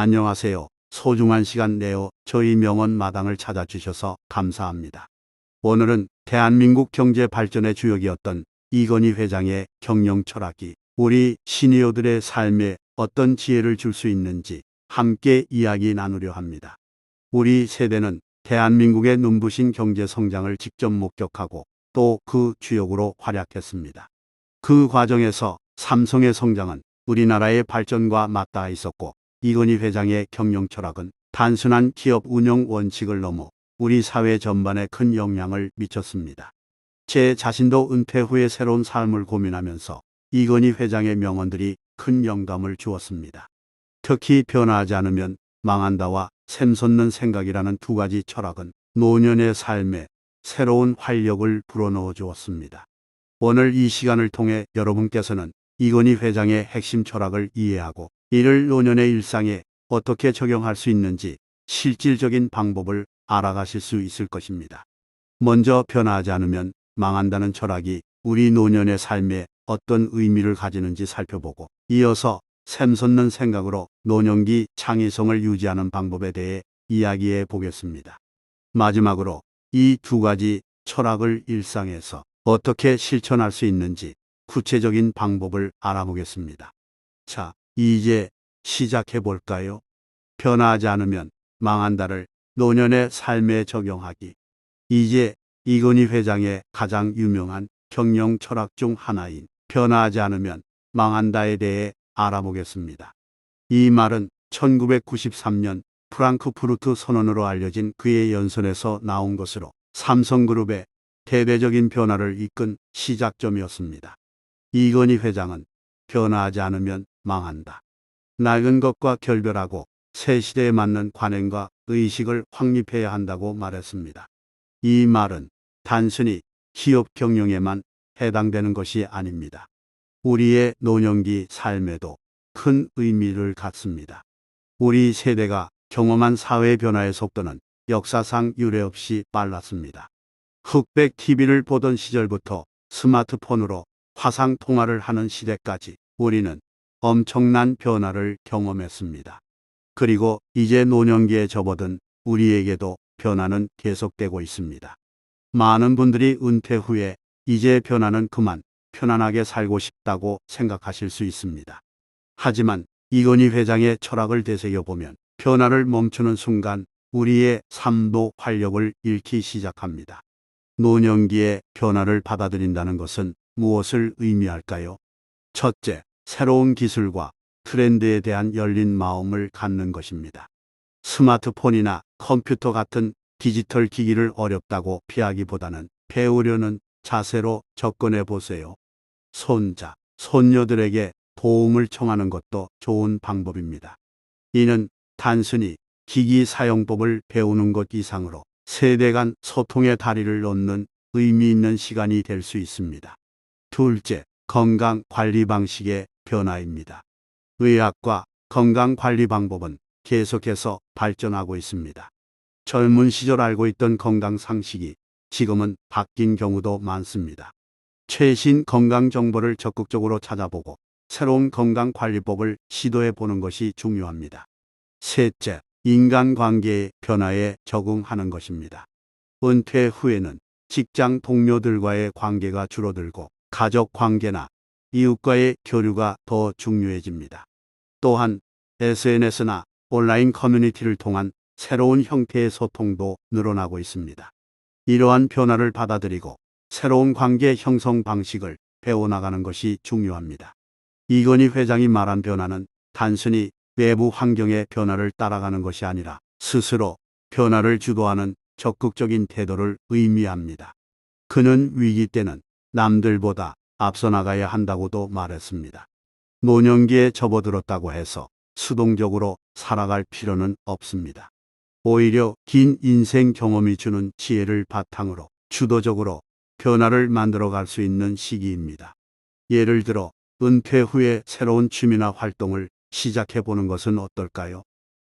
안녕하세요. 소중한 시간 내어 저희 명언 마당을 찾아주셔서 감사합니다. 오늘은 대한민국 경제 발전의 주역이었던 이건희 회장의 경영 철학이 우리 시니어들의 삶에 어떤 지혜를 줄 수 있는지 함께 이야기 나누려 합니다. 우리 세대는 대한민국의 눈부신 경제 성장을 직접 목격하고 또 그 주역으로 활약했습니다. 그 과정에서 삼성의 성장은 우리나라의 발전과 맞닿아 있었고 이건희 회장의 경영 철학은 단순한 기업 운영 원칙을 넘어 우리 사회 전반에 큰 영향을 미쳤습니다. 제 자신도 은퇴 후에 새로운 삶을 고민하면서 이건희 회장의 명언들이 큰 영감을 주었습니다. 특히 변화하지 않으면 망한다와 샘솟는 생각이라는 두 가지 철학은 노년의 삶에 새로운 활력을 불어넣어 주었습니다. 오늘 이 시간을 통해 여러분께서는 이건희 회장의 핵심 철학을 이해하고 이를 노년의 일상에 어떻게 적용할 수 있는지 실질적인 방법을 알아가실 수 있을 것입니다. 먼저 변화하지 않으면 망한다는 철학이 우리 노년의 삶에 어떤 의미를 가지는지 살펴보고 이어서 샘솟는 생각으로 노년기 창의성을 유지하는 방법에 대해 이야기해 보겠습니다. 마지막으로 이 두 가지 철학을 일상에서 어떻게 실천할 수 있는지 구체적인 방법을 알아보겠습니다. 자, 이제 시작해 볼까요? 변화하지 않으면 망한다를 노년의 삶에 적용하기. 이제 이건희 회장의 가장 유명한 경영 철학 중 하나인 변화하지 않으면 망한다에 대해 알아보겠습니다. 이 말은 1993년 프랑크푸르트 선언으로 알려진 그의 연설에서 나온 것으로 삼성그룹의 대대적인 변화를 이끈 시작점이었습니다. 이건희 회장은 변화하지 않으면 망한다. 낡은 것과 결별하고 새 시대에 맞는 관행과 의식을 확립해야 한다고 말했습니다. 이 말은 단순히 기업 경영에만 해당되는 것이 아닙니다. 우리의 노년기 삶에도 큰 의미를 갖습니다. 우리 세대가 경험한 사회 변화의 속도는 역사상 유례없이 빨랐습니다. 흑백 TV를 보던 시절부터 스마트폰으로 화상 통화를 하는 시대까지 우리는 엄청난 변화를 경험했습니다. 그리고 이제 노년기에 접어든 우리에게도 변화는 계속되고 있습니다. 많은 분들이 은퇴 후에 이제 변화는 그만 편안하게 살고 싶다고 생각하실 수 있습니다. 하지만 이건희 회장의 철학을 되새겨보면 변화를 멈추는 순간 우리의 삶도 활력을 잃기 시작합니다. 노년기에 변화를 받아들인다는 것은 무엇을 의미할까요? 첫째, 새로운 기술과 트렌드에 대한 열린 마음을 갖는 것입니다. 스마트폰이나 컴퓨터 같은 디지털 기기를 어렵다고 피하기보다는 배우려는 자세로 접근해 보세요. 손자, 손녀들에게 도움을 청하는 것도 좋은 방법입니다. 이는 단순히 기기 사용법을 배우는 것 이상으로 세대 간 소통의 다리를 놓는 의미 있는 시간이 될 수 있습니다. 둘째, 건강 관리 방식의 변화입니다. 의학과 건강 관리 방법은 계속해서 발전하고 있습니다. 젊은 시절 알고 있던 건강 상식이 지금은 바뀐 경우도 많습니다. 최신 건강 정보를 적극적으로 찾아보고 새로운 건강 관리법을 시도해 보는 것이 중요합니다. 셋째, 인간관계의 변화에 적응하는 것입니다. 은퇴 후에는 직장 동료들과의 관계가 줄어들고 가족 관계나 이웃과의 교류가 더 중요해집니다. 또한 SNS나 온라인 커뮤니티를 통한 새로운 형태의 소통도 늘어나고 있습니다. 이러한 변화를 받아들이고 새로운 관계 형성 방식을 배워나가는 것이 중요합니다. 이건희 회장이 말한 변화는 단순히 외부 환경의 변화를 따라가는 것이 아니라 스스로 변화를 주도하는 적극적인 태도를 의미합니다. 그는 위기 때는 남들보다 앞서 나가야 한다고도 말했습니다. 노년기에 접어들었다고 해서 수동적으로 살아갈 필요는 없습니다. 오히려 긴 인생 경험이 주는 지혜를 바탕으로 주도적으로 변화를 만들어 갈 수 있는 시기입니다. 예를 들어 은퇴 후에 새로운 취미나 활동을 시작해 보는 것은 어떨까요?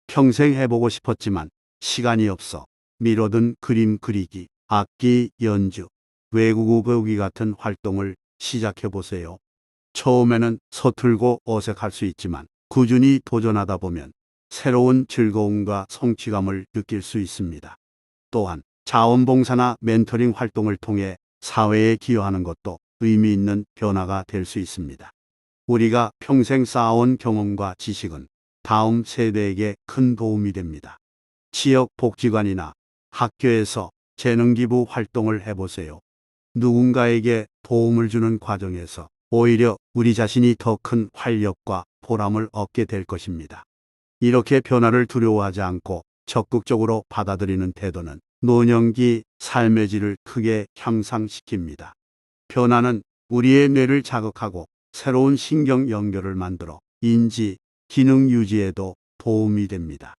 평생 해보고 싶었지만 시간이 없어 미뤄둔 그림 그리기, 악기 연주, 외국어 배우기 같은 활동을 시작해 보세요. 처음에는 서툴고 어색할 수 있지만 꾸준히 도전하다 보면 새로운 즐거움과 성취감을 느낄 수 있습니다. 또한 자원봉사나 멘토링 활동을 통해 사회에 기여하는 것도 의미 있는 변화가 될 수 있습니다. 우리가 평생 쌓아온 경험과 지식은 다음 세대에게 큰 도움이 됩니다. 지역 복지관이나 학교에서 재능기부 활동을 해보세요. 누군가에게 도움을 주는 과정에서 오히려 우리 자신이 더 큰 활력과 보람을 얻게 될 것입니다. 이렇게 변화를 두려워하지 않고 적극적으로 받아들이는 태도는 노년기 삶의 질을 크게 향상시킵니다. 변화는 우리의 뇌를 자극하고 새로운 신경 연결을 만들어 인지, 기능 유지에도 도움이 됩니다.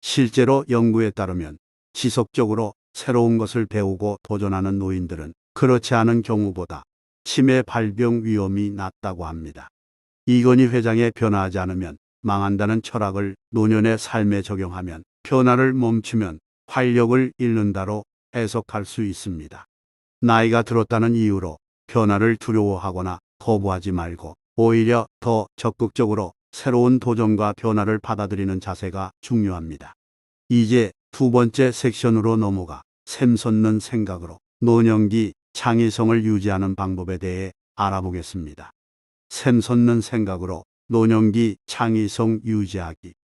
실제로 연구에 따르면 지속적으로 새로운 것을 배우고 도전하는 노인들은 그렇지 않은 경우보다 치매 발병 위험이 낮다고 합니다. 이건희 회장의 변화하지 않으면 망한다는 철학을 노년의 삶에 적용하면 변화를 멈추면 활력을 잃는다로 해석할 수 있습니다. 나이가 들었다는 이유로 변화를 두려워하거나 거부하지 말고 오히려 더 적극적으로 새로운 도전과 변화를 받아들이는 자세가 중요합니다. 이제 두 번째 섹션으로 넘어가 샘솟는 생각으로 노년기 창의성을 유지하는 방법에 대해 알아보겠습니다. 샘솟는 생각으로 노년기 창의성 유지하기.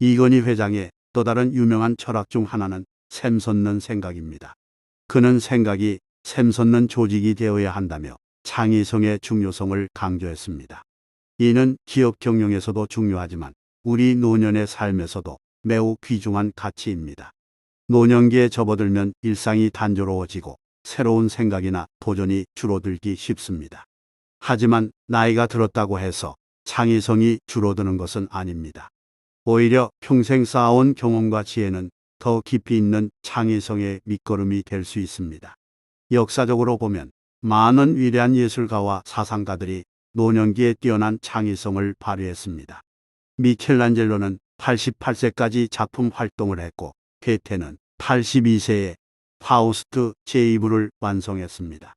이건희 회장의 또 다른 유명한 철학 중 하나는 샘솟는 생각입니다. 그는 생각이 샘솟는 조직이 되어야 한다며 창의성의 중요성을 강조했습니다. 이는 기업 경영에서도 중요하지만 우리 노년의 삶에서도 매우 귀중한 가치입니다. 노년기에 접어들면 일상이 단조로워지고 새로운 생각이나 도전이 줄어들기 쉽습니다. 하지만 나이가 들었다고 해서 창의성이 줄어드는 것은 아닙니다. 오히려 평생 쌓아온 경험과 지혜는 더 깊이 있는 창의성의 밑거름이 될 수 있습니다. 역사적으로 보면 많은 위대한 예술가와 사상가들이 노년기에 뛰어난 창의성을 발휘했습니다. 미켈란젤로는 88세까지 작품 활동을 했고 괴테는 82세에 파우스트 제2부를 완성했습니다.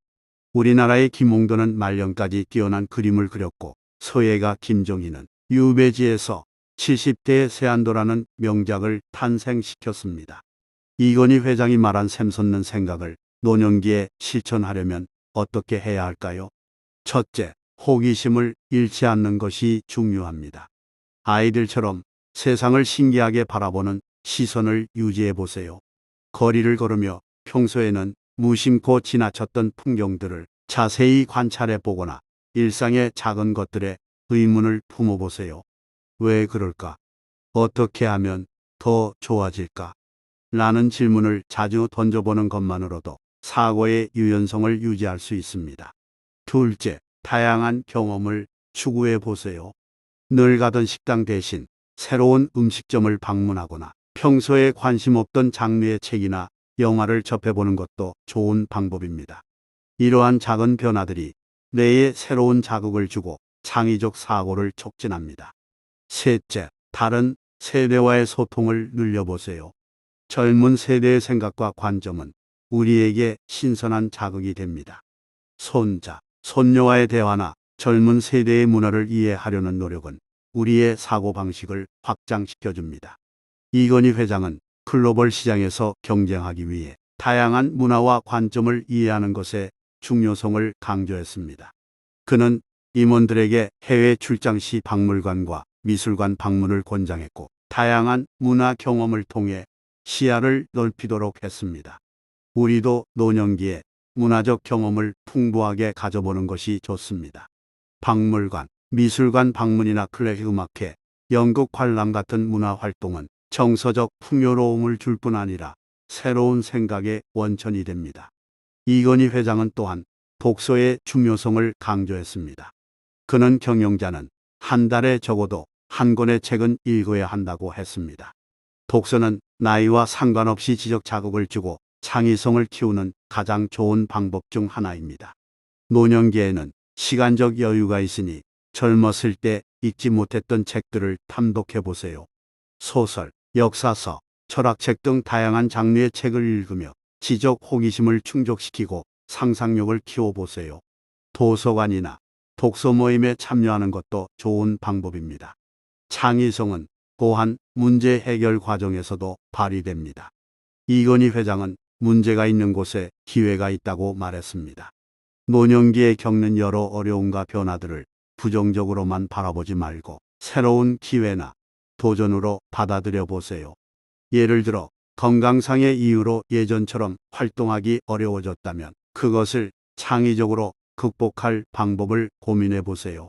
우리나라의 김홍도는 말년까지 뛰어난 그림을 그렸고 서예가 김종희는 유배지에서 70대의 세안도라는 명작을 탄생시켰습니다. 이건희 회장이 말한 샘솟는 생각을 노년기에 실천하려면 어떻게 해야 할까요? 첫째, 호기심을 잃지 않는 것이 중요합니다. 아이들처럼 세상을 신기하게 바라보는 시선을 유지해 보세요. 거리를 걸으며 평소에는 무심코 지나쳤던 풍경들을 자세히 관찰해 보거나 일상의 작은 것들에 의문을 품어보세요. 왜 그럴까? 어떻게 하면 더 좋아질까? 라는 질문을 자주 던져보는 것만으로도 사고의 유연성을 유지할 수 있습니다. 둘째, 다양한 경험을 추구해 보세요. 늘 가던 식당 대신 새로운 음식점을 방문하거나 평소에 관심 없던 장르의 책이나 영화를 접해보는 것도 좋은 방법입니다. 이러한 작은 변화들이 뇌에 새로운 자극을 주고 창의적 사고를 촉진합니다. 셋째, 다른 세대와의 소통을 늘려보세요. 젊은 세대의 생각과 관점은 우리에게 신선한 자극이 됩니다. 손자, 손녀와의 대화나 젊은 세대의 문화를 이해하려는 노력은 우리의 사고방식을 확장시켜 줍니다. 이건희 회장은 글로벌 시장에서 경쟁하기 위해 다양한 문화와 관점을 이해하는 것에 중요성을 강조했습니다. 그는 임원들에게 해외 출장 시 박물관과 미술관 방문을 권장했고 다양한 문화 경험을 통해 시야를 넓히도록 했습니다. 우리도 노년기에 문화적 경험을 풍부하게 가져보는 것이 좋습니다. 박물관, 미술관 방문이나 클래식 음악회, 연극 관람 같은 문화 활동은 정서적 풍요로움을 줄 뿐 아니라 새로운 생각의 원천이 됩니다. 이건희 회장은 또한 독서의 중요성을 강조했습니다. 그는 경영자는 한 달에 적어도 한 권의 책은 읽어야 한다고 했습니다. 독서는 나이와 상관없이 지적 자극을 주고 창의성을 키우는 가장 좋은 방법 중 하나입니다. 노년기에는 시간적 여유가 있으니 젊었을 때 읽지 못했던 책들을 탐독해 보세요. 소설, 역사서, 철학책 등 다양한 장르의 책을 읽으며 지적 호기심을 충족시키고 상상력을 키워보세요. 도서관이나 독서 모임에 참여하는 것도 좋은 방법입니다. 창의성은 또한 문제 해결 과정에서도 발휘됩니다. 이건희 회장은 문제가 있는 곳에 기회가 있다고 말했습니다. 노년기에 겪는 여러 어려움과 변화들을 부정적으로만 바라보지 말고 새로운 기회나 도전으로 받아들여 보세요. 예를 들어 건강상의 이유로 예전처럼 활동하기 어려워졌다면 그것을 창의적으로 극복할 방법을 고민해 보세요.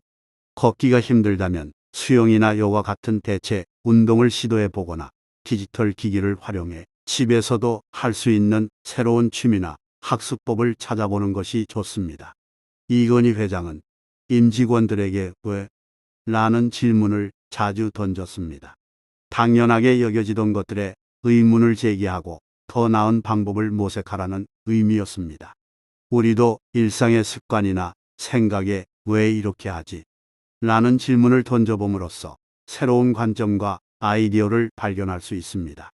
걷기가 힘들다면 수영이나 요가 같은 대체 운동을 시도해 보거나 디지털 기기를 활용해 집에서도 할 수 있는 새로운 취미나 학습법을 찾아보는 것이 좋습니다. 이건희 회장은 임직원들에게 왜? 라는 질문을 자주 던졌습니다. 당연하게 여겨지던 것들에 의문을 제기하고 더 나은 방법을 모색하라는 의미였습니다. 우리도 일상의 습관이나 생각에 왜 이렇게 하지? 라는 질문을 던져봄으로써 새로운 관점과 아이디어를 발견할 수 있습니다.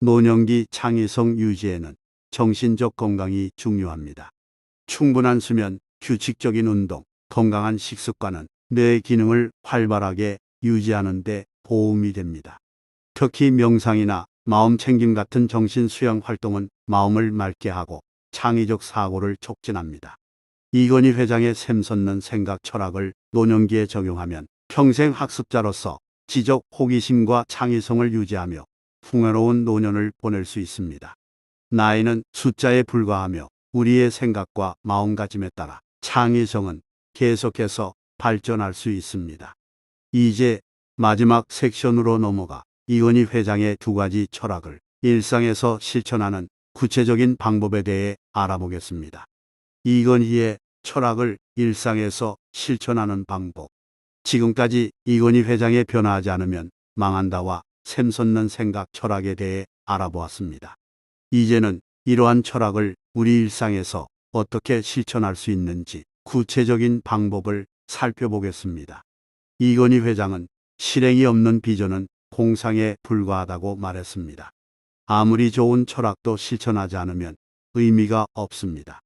노년기 창의성 유지에는 정신적 건강이 중요합니다. 충분한 수면, 규칙적인 운동, 건강한 식습관은 뇌 기능을 활발하게 유지하는 데 도움이 됩니다. 특히 명상이나 마음 챙김 같은 정신 수양 활동은 마음을 맑게 하고 창의적 사고를 촉진합니다. 이건희 회장의 샘솟는 생각 철학을 노년기에 적용하면 평생 학습자로서 지적 호기심과 창의성을 유지하며 풍요로운 노년을 보낼 수 있습니다. 나이는 숫자에 불과하며 우리의 생각과 마음가짐에 따라 창의성은 계속해서 발전할 수 있습니다. 이제 마지막 섹션으로 넘어가 이건희 회장의 두 가지 철학을 일상에서 실천하는 구체적인 방법에 대해 알아보겠습니다. 이건희의 철학을 일상에서 실천하는 방법. 지금까지 이건희 회장의 변화하지 않으면 망한다와 샘솟는 생각 철학에 대해 알아보았습니다. 이제는 이러한 철학을 우리 일상에서 어떻게 실천할 수 있는지 구체적인 방법을 살펴보겠습니다. 이건희 회장은 실행이 없는 비전은 공상에 불과하다고 말했습니다. 아무리 좋은 철학도 실천하지 않으면 의미가 없습니다.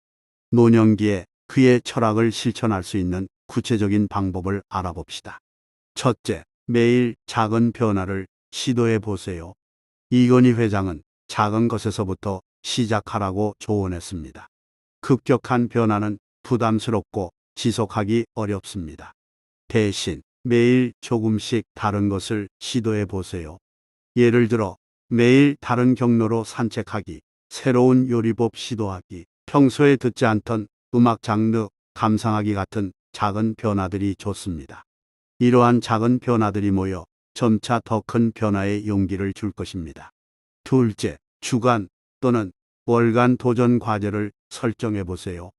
노년기에 그의 철학을 실천할 수 있는 구체적인 방법을 알아봅시다. 첫째, 매일 작은 변화를 시도해 보세요. 이건희 회장은 작은 것에서부터 시작하라고 조언했습니다. 급격한 변화는 부담스럽고 지속하기 어렵습니다. 대신 매일 조금씩 다른 것을 시도해 보세요. 예를 들어 매일 다른 경로로 산책하기, 새로운 요리법 시도하기, 평소에 듣지 않던 음악 장르 감상하기 같은 작은 변화들이 좋습니다. 이러한 작은 변화들이 모여 점차 더 큰 변화의 용기를 줄 것입니다. 둘째, 주간 또는 월간 도전 과제를 설정해 보세요.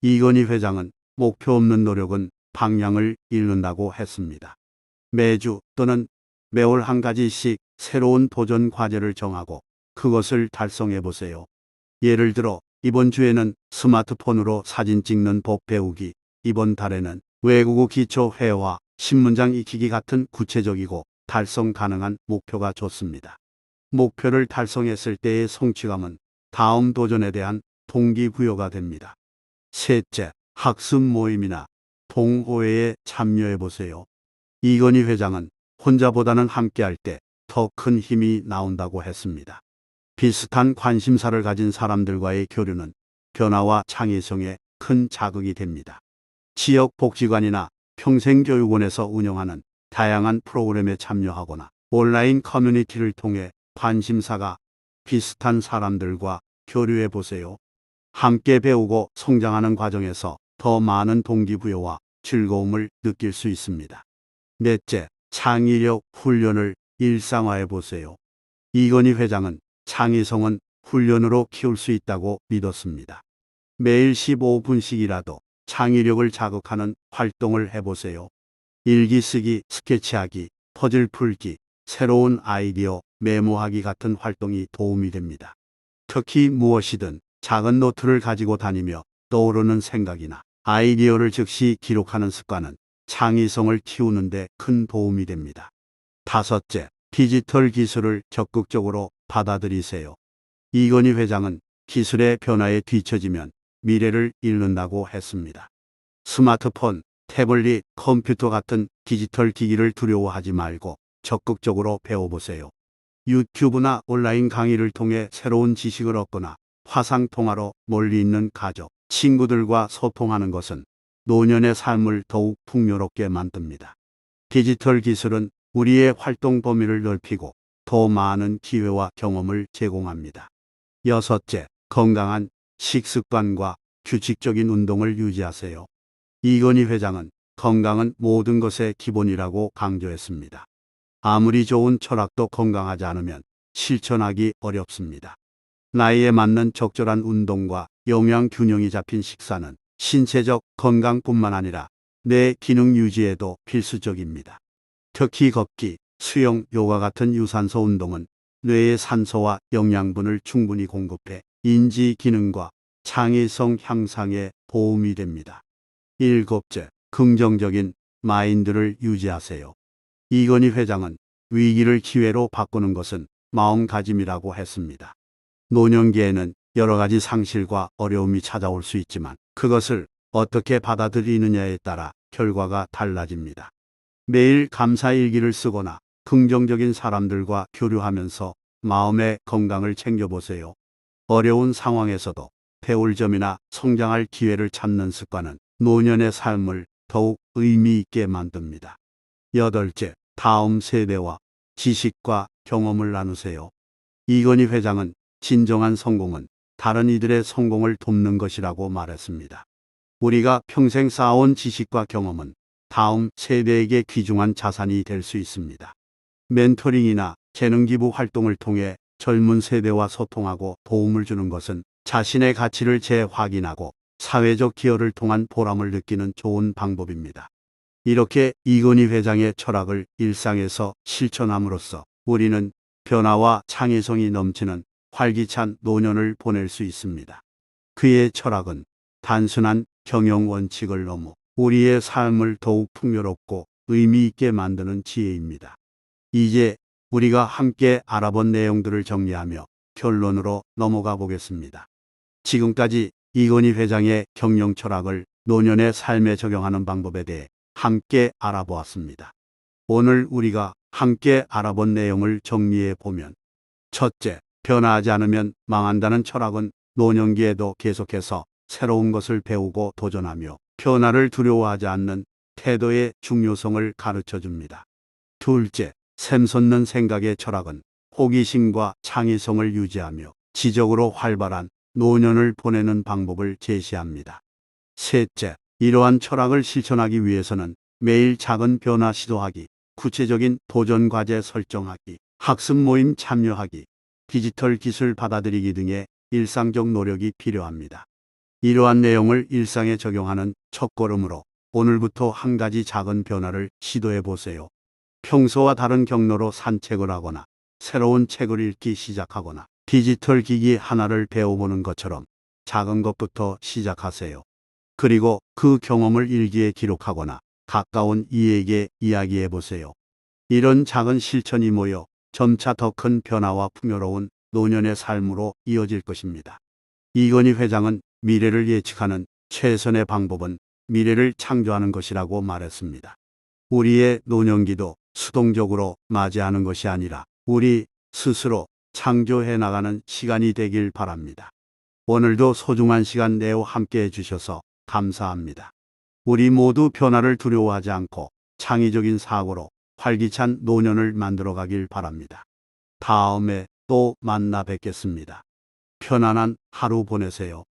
이건희 회장은 목표 없는 노력은 방향을 잃는다고 했습니다. 매주 또는 매월 한 가지씩 새로운 도전 과제를 정하고 그것을 달성해 보세요. 예를 들어 이번 주에는 스마트폰으로 사진 찍는 법 배우기, 이번 달에는 외국어 기초 회화, 신문장 익히기 같은 구체적이고 달성 가능한 목표가 좋습니다. 목표를 달성했을 때의 성취감은 다음 도전에 대한 동기부여가 됩니다. 셋째, 학습 모임이나 동호회에 참여해 보세요. 이건희 회장은 혼자보다는 함께할 때 더 큰 힘이 나온다고 했습니다. 비슷한 관심사를 가진 사람들과의 교류는 변화와 창의성에 큰 자극이 됩니다. 지역 복지관이나 평생교육원에서 운영하는 다양한 프로그램에 참여하거나 온라인 커뮤니티를 통해 관심사가 비슷한 사람들과 교류해 보세요. 함께 배우고 성장하는 과정에서 더 많은 동기부여와 즐거움을 느낄 수 있습니다. 넷째, 창의력 훈련을 일상화해 보세요. 이건희 회장은 창의성은 훈련으로 키울 수 있다고 믿었습니다. 매일 15분씩이라도 창의력을 자극하는 활동을 해보세요. 일기 쓰기, 스케치하기, 퍼즐 풀기, 새로운 아이디어 메모하기 같은 활동이 도움이 됩니다. 특히 무엇이든 작은 노트를 가지고 다니며 떠오르는 생각이나 아이디어를 즉시 기록하는 습관은 창의성을 키우는데 큰 도움이 됩니다. 다섯째, 디지털 기술을 적극적으로 받아들이세요. 이건희 회장은 기술의 변화에 뒤처지면 미래를 잃는다고 했습니다. 스마트폰, 태블릿, 컴퓨터 같은 디지털 기기를 두려워하지 말고 적극적으로 배워보세요. 유튜브나 온라인 강의를 통해 새로운 지식을 얻거나 화상 통화로 멀리 있는 가족, 친구들과 소통하는 것은 노년의 삶을 더욱 풍요롭게 만듭니다. 디지털 기술은 우리의 활동 범위를 넓히고 더 많은 기회와 경험을 제공합니다. 여섯째, 건강한 식습관과 규칙적인 운동을 유지하세요. 이건희 회장은 건강은 모든 것의 기본이라고 강조했습니다. 아무리 좋은 철학도 건강하지 않으면 실천하기 어렵습니다. 나이에 맞는 적절한 운동과 영양 균형이 잡힌 식사는 신체적 건강뿐만 아니라 뇌 기능 유지에도 필수적입니다. 특히 걷기, 수영, 요가 같은 유산소 운동은 뇌의 산소와 영양분을 충분히 공급해 인지 기능과 창의성 향상에 도움이 됩니다. 일곱째, 긍정적인 마인드를 유지하세요. 이건희 회장은 위기를 기회로 바꾸는 것은 마음가짐이라고 했습니다. 노년기에는 여러 가지 상실과 어려움이 찾아올 수 있지만 그것을 어떻게 받아들이느냐에 따라 결과가 달라집니다. 매일 감사 일기를 쓰거나 긍정적인 사람들과 교류하면서 마음의 건강을 챙겨보세요. 어려운 상황에서도 배울 점이나 성장할 기회를 찾는 습관은 노년의 삶을 더욱 의미 있게 만듭니다. 여덟째, 다음 세대와 지식과 경험을 나누세요. 이건희 회장은 진정한 성공은 다른 이들의 성공을 돕는 것이라고 말했습니다. 우리가 평생 쌓아온 지식과 경험은 다음 세대에게 귀중한 자산이 될 수 있습니다. 멘토링이나 재능 기부 활동을 통해 젊은 세대와 소통하고 도움을 주는 것은 자신의 가치를 재확인하고 사회적 기여를 통한 보람을 느끼는 좋은 방법입니다. 이렇게 이건희 회장의 철학을 일상에서 실천함으로써 우리는 변화와 창의성이 넘치는 활기찬 노년을 보낼 수 있습니다. 그의 철학은 단순한 경영 원칙을 넘어 우리의 삶을 더욱 풍요롭고 의미 있게 만드는 지혜입니다. 이제 우리가 함께 알아본 내용들을 정리하며 결론으로 넘어가 보겠습니다. 지금까지 이건희 회장의 경영 철학을 노년의 삶에 적용하는 방법에 대해 함께 알아보았습니다. 오늘 우리가 함께 알아본 내용을 정리해 보면 첫째, 변화하지 않으면 망한다는 철학은 노년기에도 계속해서 새로운 것을 배우고 도전하며 변화를 두려워하지 않는 태도의 중요성을 가르쳐 줍니다. 둘째, 샘솟는 생각의 철학은 호기심과 창의성을 유지하며 지적으로 활발한 노년을 보내는 방법을 제시합니다. 셋째, 이러한 철학을 실천하기 위해서는 매일 작은 변화 시도하기, 구체적인 도전 과제 설정하기, 학습 모임 참여하기, 디지털 기술 받아들이기 등의 일상적 노력이 필요합니다. 이러한 내용을 일상에 적용하는 첫걸음으로 오늘부터 한 가지 작은 변화를 시도해 보세요. 평소와 다른 경로로 산책을 하거나 새로운 책을 읽기 시작하거나 디지털 기기 하나를 배워보는 것처럼 작은 것부터 시작하세요. 그리고 그 경험을 일기에 기록하거나 가까운 이에게 이야기해 보세요. 이런 작은 실천이 모여 점차 더 큰 변화와 풍요로운 노년의 삶으로 이어질 것입니다. 이건희 회장은 미래를 예측하는 최선의 방법은 미래를 창조하는 것이라고 말했습니다. 우리의 노년기도 수동적으로 맞이하는 것이 아니라 우리 스스로 창조해 나가는 시간이 되길 바랍니다. 오늘도 소중한 시간 내어 함께 해주셔서 감사합니다. 우리 모두 변화를 두려워하지 않고 창의적인 사고로 활기찬 노년을 만들어 가길 바랍니다. 다음에 또 만나 뵙겠습니다. 편안한 하루 보내세요.